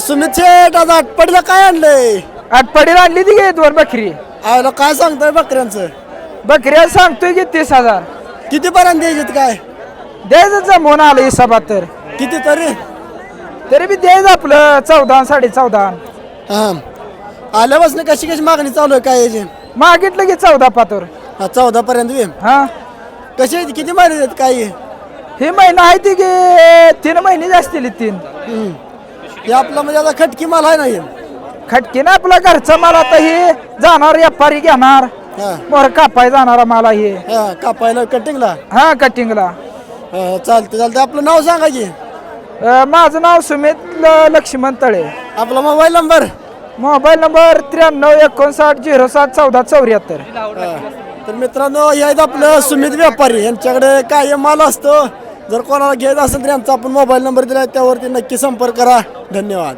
सुमित शेठ आज आटपडीला काय आणलंय? आटपाडीला आणली ती घे दोन बकरी. आयला काय सांगताय बकऱ्यांचं? बकऱ्या सांगतोय की तीस हजार. किती पर्यंत द्यायचे काय? द्यायचं जमवून आलं हिसाबात तर. किती तरी? तरी बी द्यायचं आपलं चौदा साडे चौदा हा. आल्यापासून कशी कशी मागणी चालू आहे काय याची? मागितलं की चौदा पातोर. हा चौदा पर्यंत बी. हा. कशी आहे ती? किती महिने आहेत काय आहे? हे महिना आहे ती की तीन महिने असतील तीन. हम्म. हे आपला म्हणजे आता खटकी माल आहे ना हे? खटकी ना आपला घरचा माल आता हे जाणार व्यापारी घेणार. मोर कापाय जाणारा माल आहे हा. कापायला कटिंगला हा कटिंगला चालते चालते आपलं नाव सांगा की. अं, माझं नाव सुमित ल- लक्ष्मण तळे. आपला मोबाईल नंबर? मोबाईल नंबर त्र्याण्णव एकोणसाठ झिरो सात चौदा चौऱ्याहत्तर. तर मित्रांनो हे आहेत आपलं सुमित व्यापारी. यांच्याकडे काय माल असतो. जर कोणाला घ्यायचा असेल तर यांचा आपण मोबाईल नंबर दिला त्यावरती नक्की संपर्क करा. धन्यवाद.